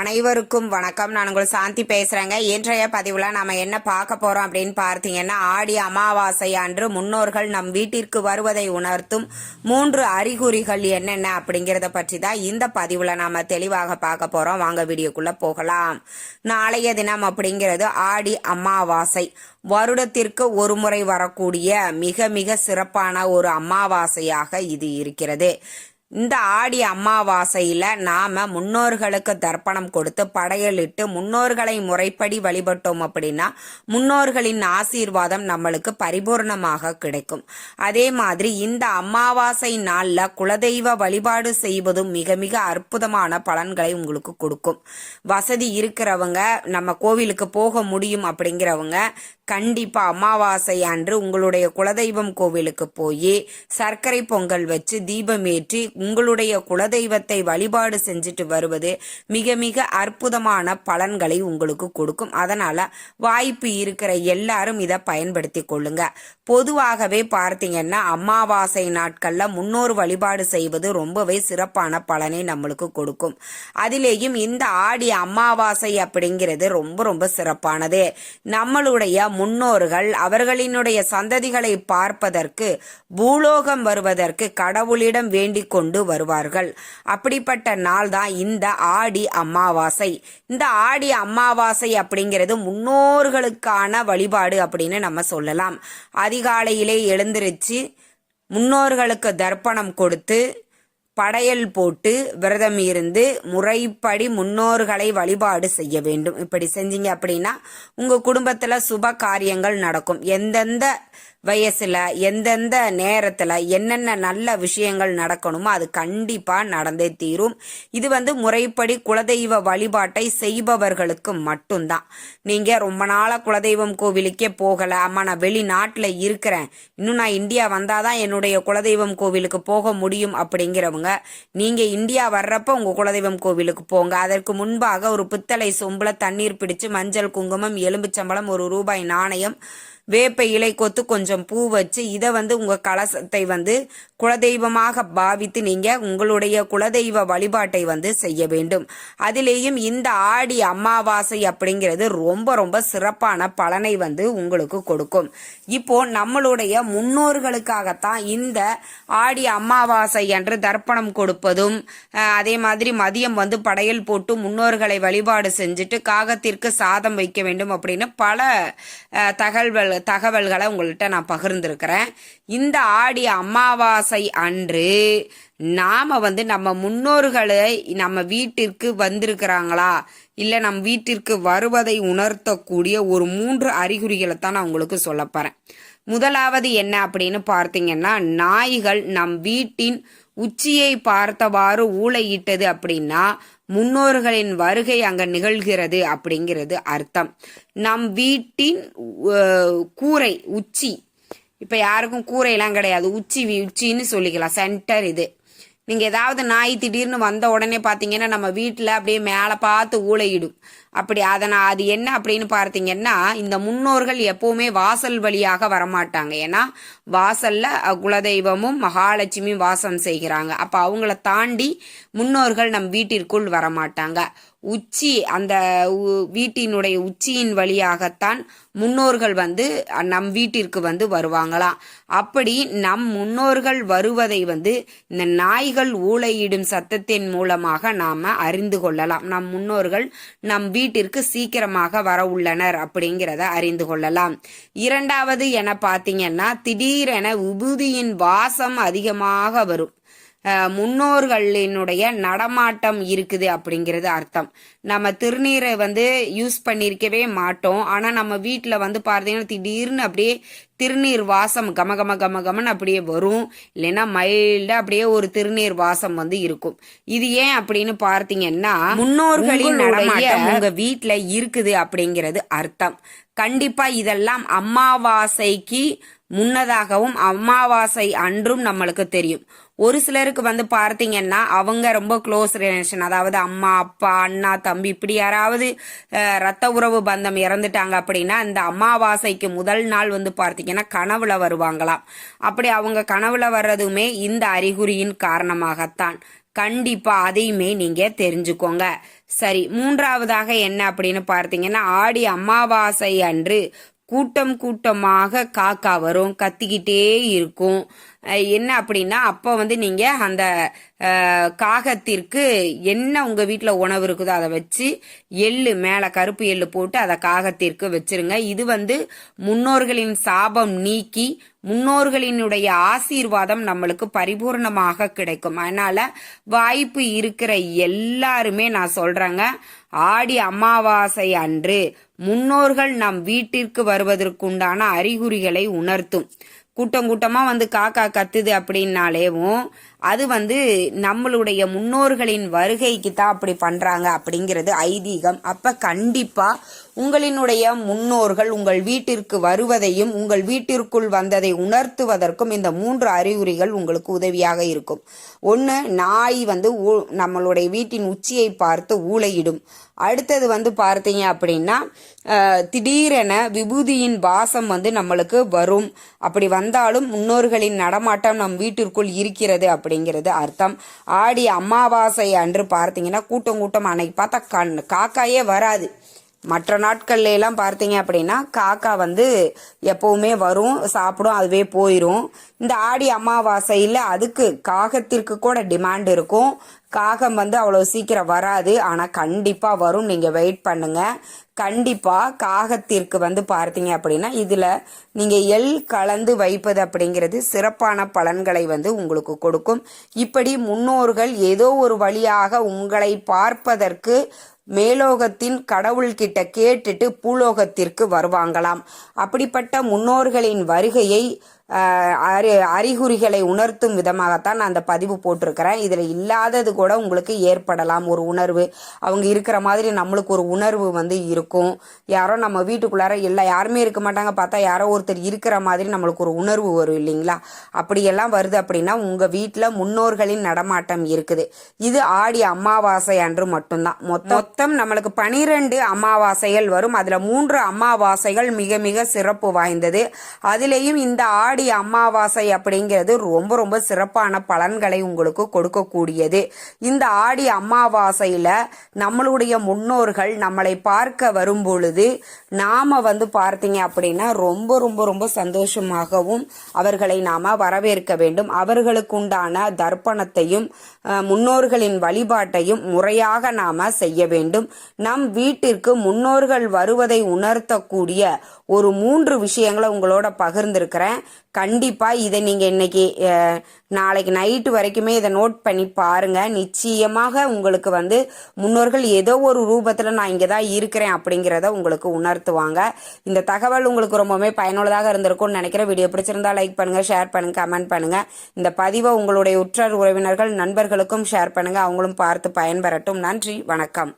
அனைவருக்கும் வணக்கம். நான் உங்கள் சாந்தி பேசுறேங்க. இன்றைய பதிவுல நாம என்ன பார்க்க போறோம் அப்படின்னு பார்த்தீங்கன்னா ஆடி அமாவாசை அன்று முன்னோர்கள் நம் வீட்டிற்கு வருவதை உணர்த்தும் மூன்று அறிகுறிகள் என்னென்ன அப்படிங்கறத பற்றி தான் இந்த பதிவுல நாம தெளிவாக பார்க்க போறோம். வாங்க வீடியோக்குள்ள போகலாம். நாளைய தினம் அப்படிங்கிறது ஆடி அமாவாசை. வருடத்திற்கு ஒரு முறை வரக்கூடிய மிக மிக சிறப்பான ஒரு அமாவாசையாக இது இருக்கிறது. இந்த ஆடி அமாவாசையில் நாம முன்னோர்களுக்கு தர்ப்பணம் கொடுத்து படையலிட்டு முன்னோர்களை முறைப்படி வழிபட்டோம் அப்படின்னா முன்னோர்களின் ஆசீர்வாதம் நம்மளுக்கு பரிபூர்ணமாக கிடைக்கும். அதே மாதிரி இந்த அமாவாசை நாளில் குலதெய்வ வழிபாடு செய்வதும் மிக மிக அற்புதமான பலன்களை உங்களுக்கு கொடுக்கும். வசதி இருக்கிறவங்க நம்ம கோவிலுக்கு போக முடியும் அப்படிங்கிறவங்க கண்டிப்பா அமாவாசை அன்று உங்களுடைய குலதெய்வம் கோவிலுக்கு போய் சர்க்கரை பொங்கல் வச்சு தீபம் ஏற்றி உங்களுடைய குலதெய்வத்தை வழிபாடு செஞ்சுட்டு வருவது மிக மிக அற்புதமான பலன்களை உங்களுக்கு கொடுக்கும். அதனால வாய்ப்பு இருக்கிற எல்லாரும் இதை பயன்படுத்தி கொள்ளுங்க. பொதுவாகவே பார்த்தீங்கன்னா அமாவாசை நாட்கள்ல முன்னோர் வழிபாடு செய்வது ரொம்பவே சிறப்பான பலனை நம்மளுக்கு கொடுக்கும். அதிலேயும் இந்த ஆடி அமாவாசை அப்படிங்கிறது ரொம்ப ரொம்ப சிறப்பானது. நம்மளுடைய முன்னோர்கள் அவர்களினுடைய சந்ததிகளை பார்ப்பதற்கு பூலோகம் வருவதற்கு கடவுளிடம் வேண்டிக் கொண்டு வருவார்கள். அப்படிப்பட்ட நாள் தான் இந்த ஆடி அமாவாசை. இந்த ஆடி அமாவாசை அப்படிங்கிறது முன்னோர்களுக்கான வழிபாடு அப்படின்னு நம்ம சொல்லலாம். அதிகாலையிலே எழுந்திருச்சு முன்னோர்களுக்கு தர்ப்பணம் கொடுத்து படையல் போட்டு விரதம் இருந்து முறைப்படி முன்னோர்களை வழிபாடு செய்ய வேண்டும். இப்படி செஞ்சீங்க அப்படின்னா உங்க குடும்பத்துல சுப காரியங்கள் நடக்கும். எந்தெந்த வயசுல எந்தெந்த நேரத்துல என்னென்ன நல்ல விஷயங்கள் நடக்கணுமோ அது கண்டிப்பா நடந்தே தீரும். இது வந்து முறைப்படி குலதெய்வ வழிபாட்டை செய்பவர்களுக்கு மட்டும்தான். நீங்க ரொம்ப நாளாக குலதெய்வம் கோவிலுக்கே போகல. அம்மா நான் வெளிநாட்டுல இருக்கிறேன். இன்னும் நான் இந்தியா வந்தாதான் என்னுடைய குலதெய்வம் கோவிலுக்கு போக முடியும் அப்படிங்கிறவங்க நீங்க இந்தியா வர்றப்ப உங்க குலதெய்வம் கோவிலுக்கு போங்க. அதற்கு முன்பாக ஒரு பித்தளை சொம்புல தண்ணீர் பிடிச்சு மஞ்சள் குங்குமம் எலும்புச்சம்பளம் ஒரு ரூபாய் நாணயம் வேப்ப இலை கொத்து கொஞ்சம் பூ வச்சு இதை வந்து உங்கள் கலசத்தை வந்து குலதெய்வமாக பாவித்து நீங்கள் உங்களுடைய குலதெய்வ வழிபாட்டை வந்து செய்ய வேண்டும். அதிலேயும் இந்த ஆடி அமாவாசை அப்படிங்கிறது ரொம்ப ரொம்ப சிறப்பான பலனை வந்து உங்களுக்கு கொடுக்கும். இப்போ நம்மளுடைய முன்னோர்களுக்காகத்தான் இந்த ஆடி அமாவாசை என்று தர்ப்பணம் கொடுப்பதும் அதே மாதிரி மதியம் வந்து படையல் போட்டு முன்னோர்களை வழிபாடு செஞ்சுட்டு காகத்திற்கு சாதம் வைக்க வேண்டும் அப்படின்னு பல அஹ், தகவல் தகவல்களை உங்கள்கிட்ட நான் பகிர்ந்திருக்கிறேன். இந்த ஆடி அமாவாசை அன்று நாம வந்து நம்ம முன்னோர்களை நம்ம வீட்டிற்கு வந்திருக்கிறாங்களா? இல்ல நம் வீட்டிற்கு வருவதை உணர்த்தக்கூடிய ஒரு மூன்று அறிகுறிகளை தான் நான் உங்களுக்கு சொல்ல போறேன். முதலாவது என்ன அப்படின்னு பார்த்தீங்கன்னா நாய்கள் நம் வீட்டின் உச்சியை பார்த்தவாறு ஊழையிட்டது அப்படின்னா முன்னோர்களின் வருகை அங்க நிகழ்கிறது அப்படிங்கிறது அர்த்தம். நம் வீட்டின் கூரை உச்சி. இப்ப யாருக்கும் கூரையெல்லாம் கிடையாது. உச்சி உச்சின்னு சொல்லிக்கலாம். சென்டர் இது. நீங்கள் ஏதாவது நாய் திடீர்னு வந்த உடனே பார்த்தீங்கன்னா நம்ம வீட்டில் அப்படியே மேலே பார்த்து ஊழையிடும் அப்படி அதனால் அது என்ன அப்படின்னு பார்த்தீங்கன்னா இந்த முன்னோர்கள் எப்பவுமே வாசல் வழியாக வரமாட்டாங்க. ஏன்னா வாசல்ல குலதெய்வமும் மகாலட்சுமியும் வாசம் செய்கிறாங்க. அப்ப அவங்கள தாண்டி முன்னோர்கள் நம் வீட்டிற்குள் வரமாட்டாங்க. உச்சி அந்த வீட்டினுடைய உச்சியின் வழியாகத்தான் முன்னோர்கள் வந்து நம் வீட்டிற்கு வந்து வருவாங்களாம். அப்படி நம் முன்னோர்கள் வருவதை வந்து இந்த நாய்கள் ஊழையிடும் சத்தத்தின் மூலமாக நாம அறிந்து கொள்ளலாம். நம் முன்னோர்கள் நம் வீட்டிற்கு சீக்கிரமாக வர உள்ளனர் அப்படிங்கிறத அறிந்து கொள்ளலாம். இரண்டாவது என பார்த்தீங்கன்னா திடீரென விபூதியின் வாசம் அதிகமாக வரும். முன்னோர்களினுடைய நடமாட்டம் இருக்குது அப்படிங்கிறது அர்த்தம். நம்ம திருநீரை வந்து யூஸ் பண்ணியிருக்கவே மாட்டோம். ஆனா நம்ம வீட்டில் வந்து பார்த்தீங்கன்னா திடீர்னு அப்படியே திருநீர் வாசம் கம கம கம கமன்னு அப்படியே வரும். இல்லைன்னா மைல்டா அப்படியே ஒரு திருநீர் வாசம் வந்து இருக்கும். இது ஏன் அப்படின்னு பார்த்தீங்கன்னா முன்னோர்களின் நடமாட்டம் உங்க வீட்ல இருக்குது அப்படிங்கிறது அர்த்தம். கண்டிப்பா இதெல்லாம் அமாவாசைக்கு முன்னதாகவும் அமாவாசை அன்றும் நம்மளுக்கு தெரியும். ஒரு சிலருக்கு வந்து பார்த்தீங்கன்னா அவங்க ரொம்ப க்ளோஸ் ரிலேஷன் அதாவது அம்மா அப்பா அண்ணா தம்பி இப்படி யாராவது ரத்த உறவு பந்தம் இறந்துட்டாங்க அப்படின்னா இந்த அமாவாசைக்கு முதல் நாள் வந்து பார்த்தீங்கன்னா கனவுல வருவாங்களாம். அப்படி அவங்க கனவுல வர்றதுமே இந்த அறிகுறியின் காரணமாகத்தான். கண்டிப்பா அதையுமே நீங்க தெரிஞ்சுக்கோங்க. சரி மூன்றாவதாக என்ன அப்படின்னு பார்த்தீங்கன்னா ஆடி அமாவாசை அன்று கூட்டம் கூட்டமாக காக்கா வரும் கத்திக்கிட்டே இருக்கும். என்ன அப்படின்னா அப்போ வந்து நீங்கள் அந்த காகத்திற்கு என்ன உங்கள் வீட்டில் உணவு இருக்குதோ அதை வச்சு எள்ளு மேலே கருப்பு எள்ளு போட்டு அதை காகத்திற்கு வச்சிருங்க. இது வந்து முன்னோர்களின் சாபம் நீக்கி முன்னோர்களினுடைய ஆசீர்வாதம் நம்மளுக்கு பரிபூர்ணமாக கிடைக்கும். அதனால வாய்ப்பு இருக்கிற எல்லாருமே நான் சொல்றேங்க ஆடி அமாவாசை அன்று முன்னோர்கள் நம் வீட்டிற்கு வருவதற்குண்டான அறிகுறிகளை உணர்த்தும். கூட்டம் கூட்டமா வந்து காக்கா கத்துது அப்படின்னாலேவும் அது வந்து நம்மளுடைய முன்னோர்களின் வருகைக்கு தான் அப்படி பண்றாங்க அப்படிங்கிறது ஐதீகம். அப்ப கண்டிப்பா உங்களினுடைய முன்னோர்கள் உங்கள் வீட்டிற்கு வருவதையும் உங்கள் வீட்டிற்குள் வந்ததை உணர்த்துவதற்கும் இந்த மூன்று அறிகுறிகள் உங்களுக்கு உதவியாக இருக்கும். ஒன்று நாய் வந்து ஊ- நம்மளுடைய வீட்டின் உச்சியை பார்த்து ஊழையிடும் அடுத்தது வந்து பார்த்தீங்க அப்படின்னா திடீரென விபூதியின் வாசம் வந்து நம்மளுக்கு வரும். அப்படி வந்தாலும் முன்னோர்களின் நடமாட்டம் நம் வீட்டிற்குள் இருக்கிறது அப்படி அப்படிங்கிறது அர்த்தம். ஆடி அமாவாசை அன்று பார்த்தீங்கன்னா கூட்டம் கூட்டம் அன்னைக்கு பார்த்தா கண் காக்காயே வராது. மற்ற நாட்கள்ல எல்லாம் பார்த்தீங்க அப்படின்னா காக்கா வந்து எப்பவுமே வரும் சாப்பிடும் அதுவே போயிடும் இந்த ஆடி அமாவாசையில் அதுக்கு காகத்திற்கு கூட டிமாண்ட் இருக்கும். காகம் வந்து அவ்வளோ சீக்கிரம் வராது. ஆனால் கண்டிப்பாக வரும். நீங்கள் வெயிட் பண்ணுங்க. கண்டிப்பாக காகத்திற்கு வந்து பார்த்தீங்க அப்படின்னா இதில் நீங்கள் எள் கலந்து வைப்பது அப்படிங்கிறது சிறப்பான பலன்களை வந்து உங்களுக்கு கொடுக்கும். இப்படி முன்னோர்கள் ஏதோ ஒரு வழியாக உங்களை பார்ப்பதற்கு மேலோகத்தின் கடவுள்கிட்ட கேட்டுட்டு பூலோகத்திற்கு வருவாங்களாம். அப்படிப்பட்ட முன்னோர்களின் வருகையை அறி அறிகுறிகளை உணர்த்தும் விதமாகத்தான் நான் அந்த பதிவு போட்டிருக்கிறேன். இதில் இல்லாதது கூட உங்களுக்கு ஏற்படலாம் ஒரு உணர்வு. அவங்க இருக்கிற மாதிரி நம்மளுக்கு ஒரு உணர்வு வந்து இருக்கும். யாரோ நம்ம வீட்டுக்குள்ளார இல்லை யாருமே இருக்க மாட்டாங்க பார்த்தா யாரோ ஒருத்தர் இருக்கிற மாதிரி நம்மளுக்கு ஒரு உணர்வு வரும் இல்லைங்களா? அப்படியெல்லாம் வருது அப்படின்னா உங்கள் வீட்டில் முன்னோர்களின் நடமாட்டம் இருக்குது. இது ஆடி அமாவாசை அன்று மட்டும்தான். மொத்தம் மொத்தம் நம்மளுக்கு பனிரெண்டு அமாவாசைகள் வரும். அதில் மூன்று அமாவாசைகள் மிக மிக சிறப்பு வாய்ந்தது. அதுலேயும் இந்த ஆடி ஆடி அமாவாசை அப்படிங்கிறது ரொம்ப ரொம்ப சிறப்பான பலன்களை உங்களுக்கு கொடுக்கக்கூடியது. இந்த ஆடி அமாவாசையில நம்மளுடைய முன்னோர்கள் நம்மளை பார்க்க வரும் பொழுது நாம வந்து பார்த்தீங்க அப்படின்னா ரொம்ப ரொம்ப ரொம்ப சந்தோஷமாகவும் அவர்களை நாம வரவேற்க வேண்டும். அவர்களுக்குண்டான தர்ப்பணத்தையும் முன்னோர்களின் வழிபாட்டையும் முறையாக நாம செய்ய வேண்டும். நம் வீட்டிற்கு முன்னோர்கள் வருவதை உணர்த்தக்கூடிய ஒரு மூன்று விஷயங்களை உங்களோட பகிர்ந்திருக்கிறேன். கண்டிப்பா இதை நீங்க இன்னைக்கு நாளைக்கு நைட்டு வரைக்குமே இதை நோட் பண்ணி பாருங்க. நிச்சயமாக உங்களுக்கு வந்து முன்னோர்கள் ஏதோ ஒரு ரூபத்தில் நான் இங்கே தான் இருக்கிறேன் அப்படிங்கிறத உங்களுக்கு உணர்த்துவாங்க. இந்த தகவல் உங்களுக்கு ரொம்பவுமே பயனுள்ளதாக இருந்திருக்கும்னு நினைக்கிறேன். வீடியோ பிடிச்சிருந்தா லைக் பண்ணுங்க ஷேர் பண்ணுங்க கமெண்ட் பண்ணுங்க. இந்த பதிவை உங்களுடைய உற்றார் உறவினர்கள் நண்பர்களுக்கும் ஷேர் பண்ணுங்க. அவங்களும் பார்த்து பயன்பெறட்டும். நன்றி வணக்கம்.